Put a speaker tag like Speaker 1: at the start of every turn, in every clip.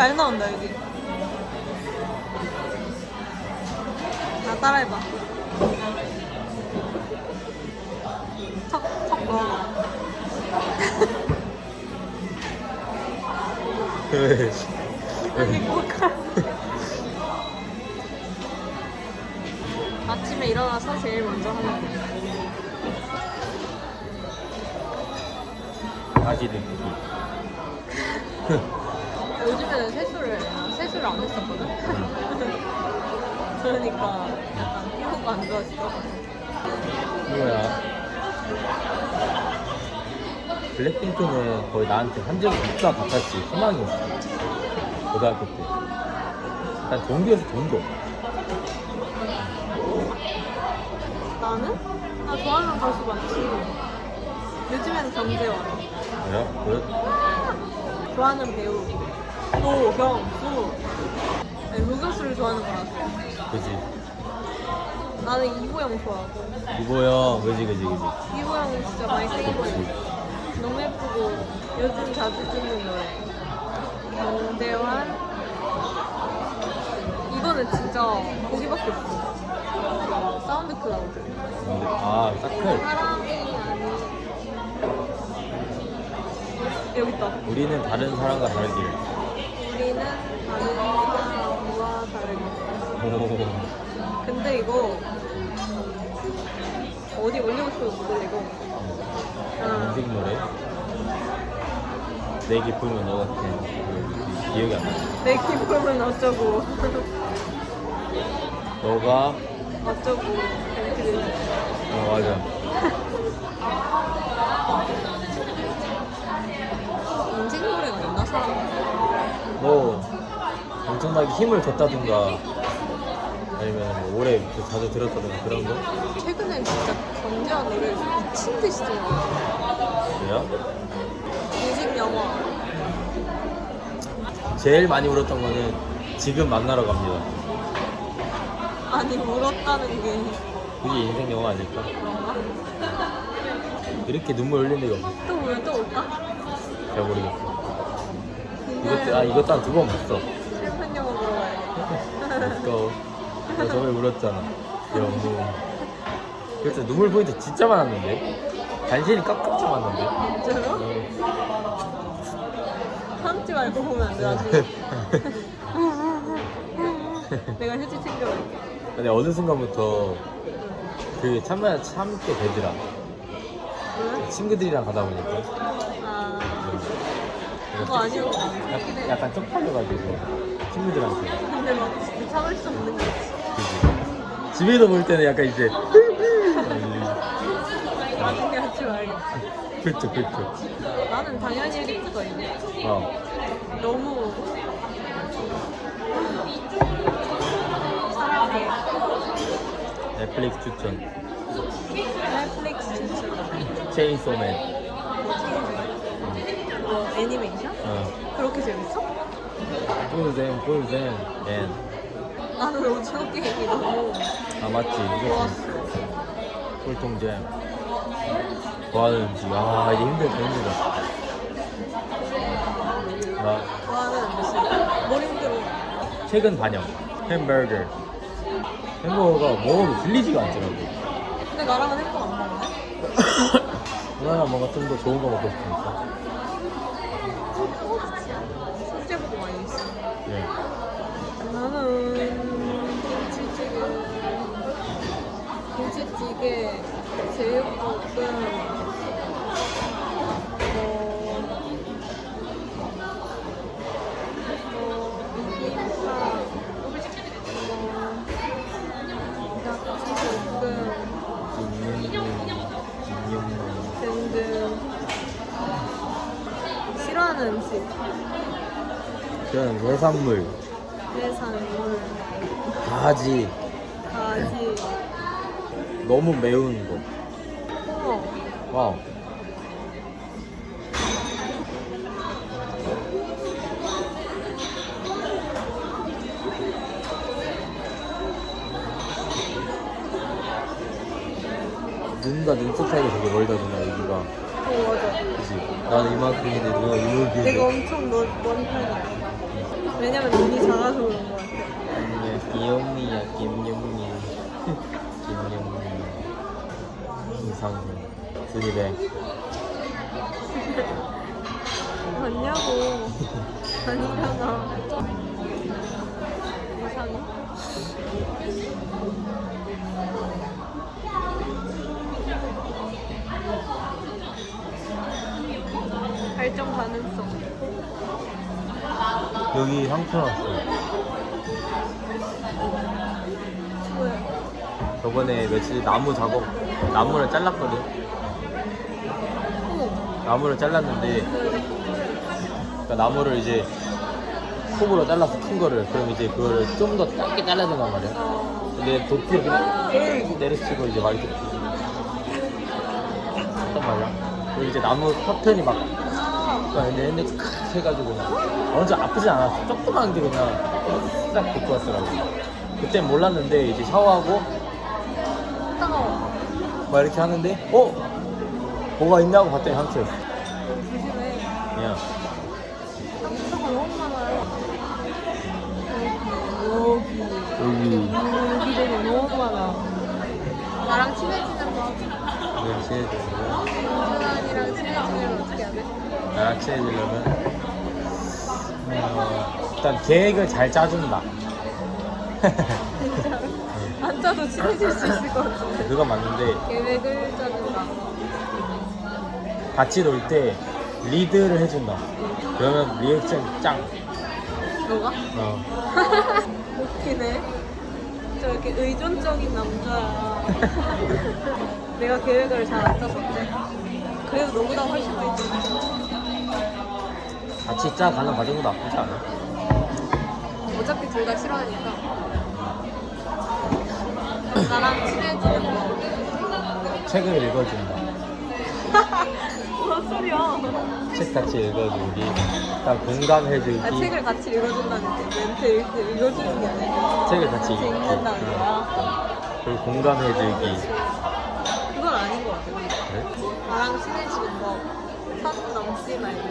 Speaker 1: 잘 나온다 여기. 나 따라해봐. 턱, 턱 넣어봐.
Speaker 2: 왜?
Speaker 1: 여기 뭐가? 아침에 일어나서 제일 먼저 하는 거.
Speaker 2: 다시 듣기.
Speaker 1: 요즘에는 세수를 아, 세수를 안 했었거든. 그러니까 약간 피부가 안 좋아졌어.
Speaker 2: 뭐야? 블랙핑크는 거의 나한테 한 적이 없다 같았지. 희망이었어. 고등학교 때. 난 동기여서 동기.
Speaker 1: 나는? 나 좋아하는 가수 많지. 요즘에는 정재원.
Speaker 2: 뭐야? 그
Speaker 1: 좋아하는 배우. 노경수. 아니, 노경수를 좋아하는 거라서.
Speaker 2: 그지.
Speaker 1: 나는 이보영 좋아하고.
Speaker 2: 이보영, 그지, 그지, 그지.
Speaker 1: 이보영 진짜 많이 세이버해. 너무 예쁘고 요즘 자주 듣는 노래. 정재환. 이거는 진짜 거기밖에 없어. 사운드 클라우드.
Speaker 2: 아, 사클.
Speaker 1: 사람이 아니. 여기 있다.
Speaker 2: 우리는 다른 사람과 다르길.
Speaker 1: 다른 사람과 다르게.
Speaker 2: 오.
Speaker 1: 근데 이거 어디 올리고 싶어도 못 올리고. 응.
Speaker 2: 인생 노래. 내 기쁨은 너 같아. 그 기억이 안 나.
Speaker 1: 내 기쁨은 어쩌고
Speaker 2: 너가,
Speaker 1: 어쩌고 되지.
Speaker 2: 어, 맞아.
Speaker 1: 인생 노래가 있나 사람?
Speaker 2: 뭐 엄청나게 힘을 줬다든가 아니면 뭐 오래 그 자주 들었다든가 그런 거?
Speaker 1: 최근에 진짜 정재환 노래를 미친 듯이 들어.
Speaker 2: 그래요?
Speaker 1: 인생 영화.
Speaker 2: 제일 많이 울었던 거는 지금 만나러 갑니다.
Speaker 1: 아니 울었다는 게
Speaker 2: 그게 인생 영화 아닐까? 이렇게 눈물 흘린 적이 없어.
Speaker 1: 또울또 올까?
Speaker 2: 잘 모르겠어. 이것도 아 이것도 한 두 번 봤어.
Speaker 1: 가야겠다.
Speaker 2: 그거 나 저번에 울었잖아. 영웅. 그래서 눈물 포인트 진짜 많았는데 간신히 깝깝지 않았는데.
Speaker 1: 진짜로?
Speaker 2: 어.
Speaker 1: 참지 말고 보면 안 돼, 나중에. 내가 휴지 챙겨갈게.
Speaker 2: 근데 어느 순간부터 그 참아 참게 되더라.
Speaker 1: 왜?
Speaker 2: 친구들이랑 가다 보니까
Speaker 1: 아,
Speaker 2: 음.
Speaker 1: 그거 아니고.
Speaker 2: 약간, 약간 쪽팔려가지고 친구들한테
Speaker 1: 근데 막 진짜 참을 수 없는 거지.
Speaker 2: 그지 집에서 볼 때는 약간 이제
Speaker 1: 나중에 하지 말겠다.
Speaker 2: 그렇죠 그렇죠
Speaker 1: 나는 당연히 1위부터 있네.
Speaker 2: 어
Speaker 1: 너무 사랑해.
Speaker 2: 넷플릭스 추천
Speaker 1: 넷플릭스 추천.
Speaker 2: 체인소맨
Speaker 1: 뭐 애니메이션?
Speaker 2: 어
Speaker 1: 그렇게 재밌어?
Speaker 2: 꿀잼 꿀잼 앤.
Speaker 1: 나는 오징어 게임이 너무
Speaker 2: 아 맞지 이거
Speaker 1: 좋았어.
Speaker 2: 꿀통잼 좋아하는 음식 아 이게 힘들다 힘들다 나
Speaker 1: 좋아하는 음식. 뭘 힘들어?
Speaker 2: 최근 반영 햄버거 햄버거가 먹어도 질리지가 않더라고
Speaker 1: 근데 나랑은 햄버거 안 먹네?
Speaker 2: 누나랑 뭔가 좀 더 좋은 거 먹고 싶으니까
Speaker 1: 싫어하는 음식,
Speaker 2: 저는 해산물.
Speaker 1: 해산물,
Speaker 2: 가지.
Speaker 1: 가지,
Speaker 2: 너무 매운 거.
Speaker 1: 홍어.
Speaker 2: 와우 눈과 눈썹 사이가 되게 멀다 누나 여기가
Speaker 1: 어, 맞아.
Speaker 2: 그치? 나는 이만큼인데 누나
Speaker 1: 내가
Speaker 2: 이만큼인데
Speaker 1: 엄청 먼, 먼 편이야. 왜냐면 눈이 작아서 그런 것 같아.
Speaker 2: 아니야 귀요미야 김용미 김용미 이상훈 드리뱅
Speaker 1: 맞냐고. 아니잖아. 발전 가능성.
Speaker 2: 여기 상처 났어
Speaker 1: 왜?
Speaker 2: 저번에 며칠 나무 작업 나무를 잘랐거든
Speaker 1: 어.
Speaker 2: 나무를 잘랐는데 그러니까 나무를 이제 콩으로 잘라서 큰 거를 그럼 이제 그거를 좀 더 짧게 잘라야 된단 말이야
Speaker 1: 어.
Speaker 2: 근데 도끼를 그냥 내려치고 이제 막 이렇게 했단 말이야 그리고 이제 나무 커튼이 막 그러니까 근데 칵 해가지고 그냥 완전 아프지 않았어 조그만 게 그냥 싹 붙고 왔더라고 그땐 몰랐는데 이제 샤워하고
Speaker 1: 따가워.
Speaker 2: 막 이렇게 하는데 어? 뭐가 있냐고 봤더니 상처였어
Speaker 1: 조심해.
Speaker 2: 그냥
Speaker 1: 상처가 너무 많아요. 여기.
Speaker 2: 여기
Speaker 1: 여기저기 너무 많아. 나랑 친해지는 거.
Speaker 2: 그냥 친해지려면
Speaker 1: 윤준환이랑 친해지려면 어떻게 해야 돼?
Speaker 2: 나랑 친해지려면 어, 일단 계획을 잘 짜준다
Speaker 1: 진짜. 안 짜도 친해질 수 있을 것 같은데.
Speaker 2: 그거 맞는데
Speaker 1: 계획을 짜준다.
Speaker 2: 같이 놀 때 리드를 해준다 그러면 리액션 짱
Speaker 1: 너가?
Speaker 2: 어.
Speaker 1: 웃기네. 저 이렇게 의존적인 남자야. 내가 계획을 잘안 짜서 그래. 그래도 너보다 훨씬 더 있지.
Speaker 2: 같이 짜 가는 과정도 나쁘지 않아
Speaker 1: 어차피 둘 다 싫어하니까. 나랑 친해지는 거.
Speaker 2: 책을 읽어준다
Speaker 1: 뭔 소리야?
Speaker 2: 책 같이 읽어주기 일단 공감해주기
Speaker 1: 아, 책을 같이 읽어준다는 게 멘트 이렇게 읽어주는 게 아니라
Speaker 2: 책을 같이 읽기
Speaker 1: 읽는다는
Speaker 2: 응.
Speaker 1: 거야.
Speaker 2: 그리고 공감해주기
Speaker 1: 그건 아닌 것 같아.
Speaker 2: 그래?
Speaker 1: 나랑 친해지는 거. 선 넘지 말고.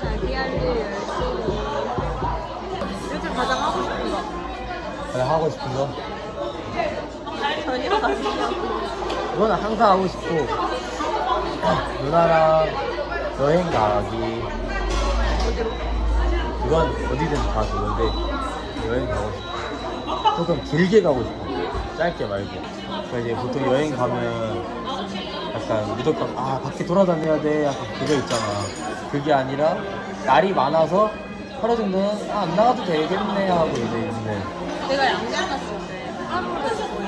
Speaker 1: 자기 할 일 열심히. 요즘 가장 하고 싶은 거.
Speaker 2: 그냥 하고 싶은 거
Speaker 1: 전이랑 가시냐고.
Speaker 2: 그거는 항상 하고 싶고 누나랑 여행 가기? 그건 어디든 다 좋은데 여행 가고 싶어 조금 길게 가고 싶어 짧게 말고 그러니까 이제 보통 여행 가면 약간 무조건 아 밖에 돌아다녀야 돼 약간 그거 있잖아 그게 아니라 날이 많아서 하루 정도는 아, 안 나가도 되겠네 하고 이제 있는
Speaker 1: 내가 양양 갔을 때 거의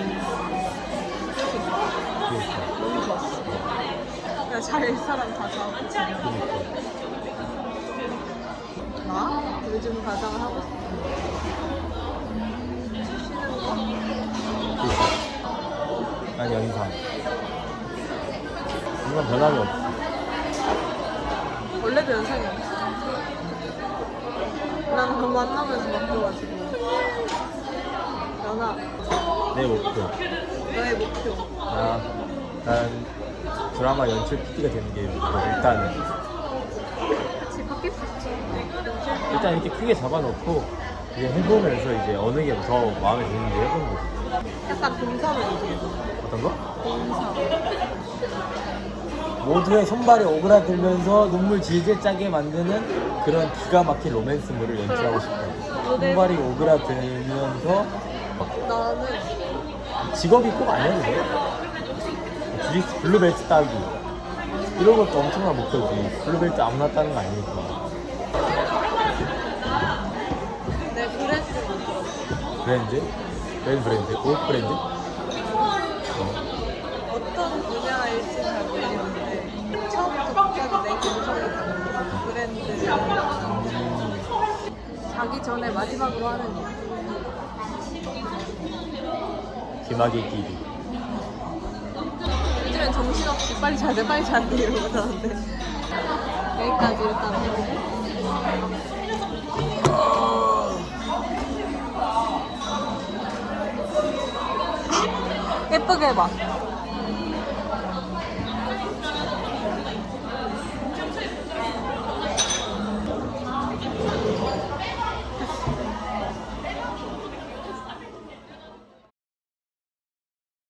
Speaker 2: 그게 있어
Speaker 1: 너무 좋았어. 그냥 잘일 사람 다 자고.
Speaker 2: 그러니까
Speaker 1: 나? 요즘 가장 하고 싶은 거.
Speaker 2: 그러니까 난 영상 이건 변함이 없어
Speaker 1: 원래도 연상이 없어. 난그 만나면서 바뀌어가지고. 연아,
Speaker 2: 내 목표
Speaker 1: 너의 목표.
Speaker 2: 아, 난 드라마 연출 PD가 되는 게 목표 일단은
Speaker 1: 같이 바뀔 수 있지.
Speaker 2: 일단 이렇게 크게 잡아놓고 이제 해보면서 이제 어느 게 더 마음에 드는지 해보는 거지
Speaker 1: 약간 동서면이지.
Speaker 2: 어떤 거?
Speaker 1: 동서.
Speaker 2: 모두의 손발이 오그라들면서 눈물 질질 짜게 만드는 그런 기가 막힌 로맨스물을 연출하고 싶어요 손발이 오그라들면서
Speaker 1: 나는
Speaker 2: 직업이 꼭 아니어도 돼 주리스 블루벨트 따기 이런 것도 엄청난 목표지 블루벨트 아무나 따는 거 아니니까
Speaker 1: 내 브랜드 만들어.
Speaker 2: 브랜드? 웬 브랜드? 옷 브랜드?
Speaker 1: 전에 마지막으로 하는 일
Speaker 2: 기막의 길이
Speaker 1: 요즘엔 정신없이 빨리 자야 돼 빨리 자야 돼 이러고 자는데. 여기까지 일단 해보고. 예쁘게 해봐